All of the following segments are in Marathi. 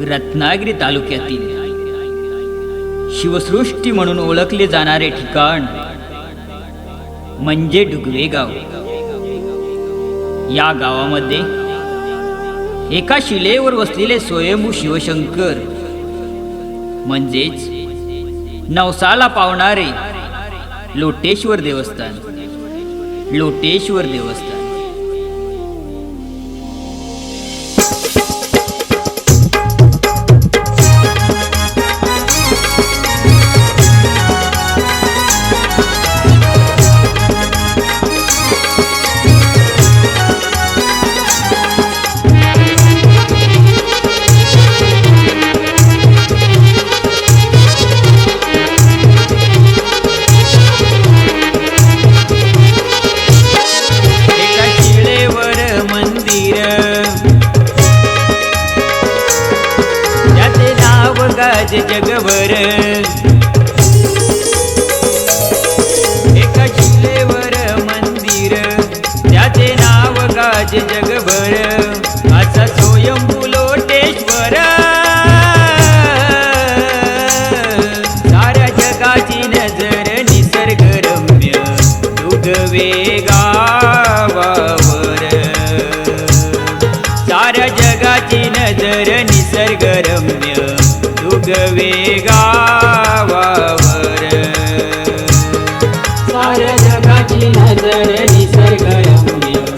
रत्नागिरी तालुक्यातील. शिवसृष्टी म्हणून ओळखले जाणारे ठिकाण म्हणजे डुगवे गाव या गावामध्ये एका शिलेवर वसलेले स्वयंभू शिवशंकर म्हणजेच नवसाला पावणारे लोटेश्वर देवस्थान. लोटेश्वर देवस्थान. साऱ्या जगाची नजर निसर्गरम्य. दुगवे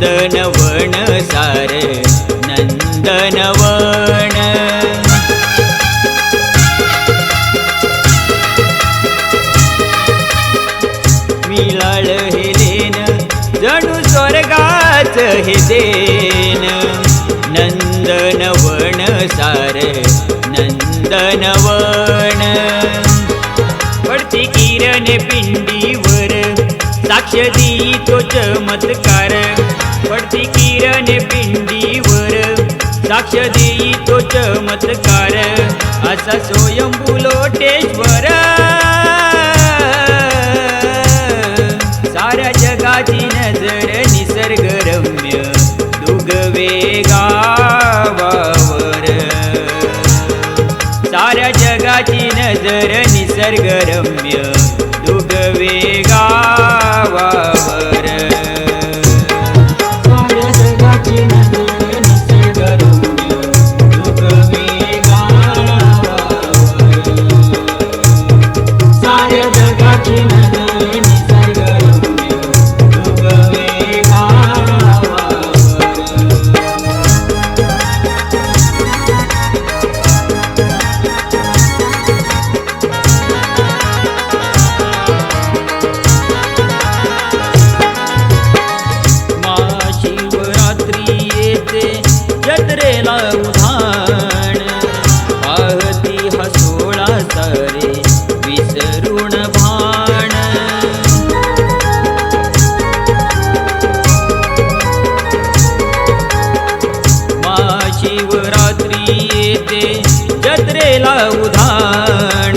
नंदनवन सार नंदनवन. मिळाळ हे लेन जणू स्वर्गाच हे देन. नंदनवन सार नंदनवन. पडती किरण पिंडीवर साक्ष दी तो चमत्कार. साक्ष देई तो चमत्कार. असा स्वयंभू लोटेश्वर साऱ्या जगाची नजर निसर्गरम्य दुगवे गावावर. साऱ्या जगाची नजर निसर्गरम्य सारे विसरून भाण. महाशिवरात्री येते जत्रेला उधाण.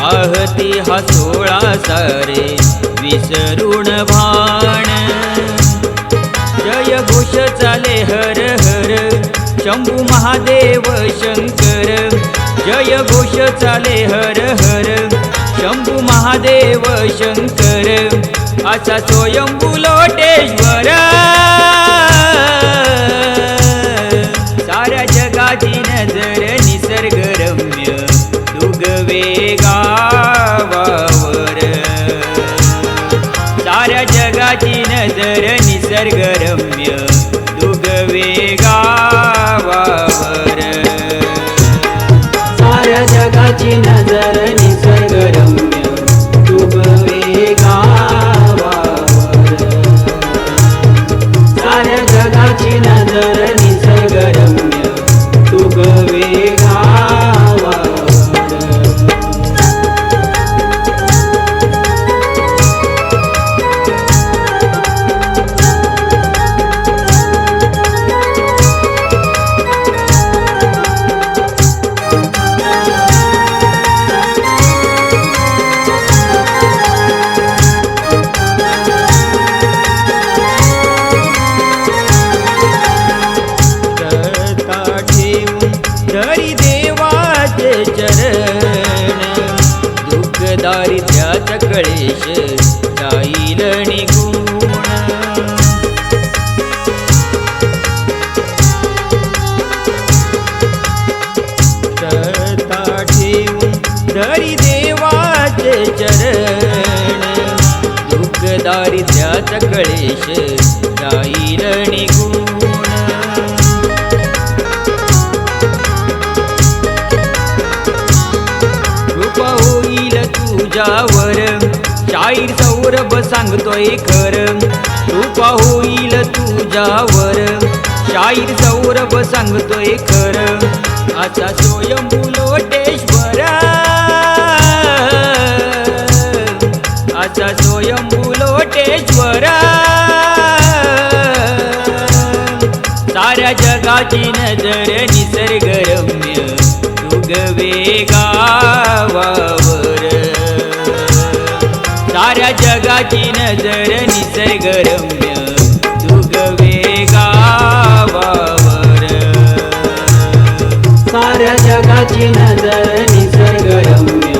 पाहती हा सोळा सारे विसरून भाण. जय घोष चाले हर हर शंभू महादेव शंकर जय घोष चाले हर हर. शंभू महादेव शंकर असा स्वयंभू लोटेश्वर. साऱ्या जगाची नजर निसर्गरम्य दुगवे गावावर. साऱ्या जगाची नजर निसर्ग जगाची गणेश जाईल निघून करता ठेवून धरी देवाचे चरण दुःखदारी त्याचा गणेश जाईल निघून शाहीर सौरभ सांगतोय खर. कृपा होईल तुझ्यावर. शाहीर सौरभ सांगतोय खर. आता स्वयंभू लोटेश्वर. आता स्वयंभू लोटेश्वर. साऱ्या जगाची नजर निसर्गरम्य तुगवे गावावर. जगाची नजर निसर्गरम्य तुगवे गावावर साऱ्या जगाची नजर निसर्गरम्य.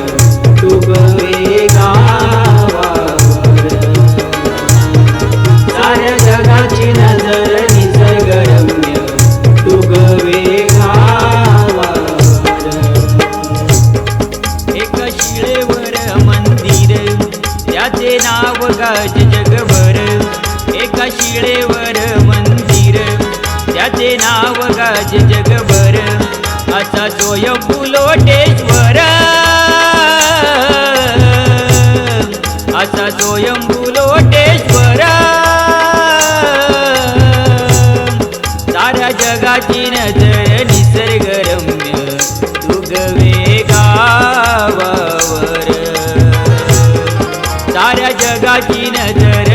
गाज जगभर आता जोय फुलोटेश्वर आता स्वयंभू फुलोटेश्वर साऱ्या जगाची नजर निसर्गरम्य तुगवे गावावर. साऱ्या जगाची नजर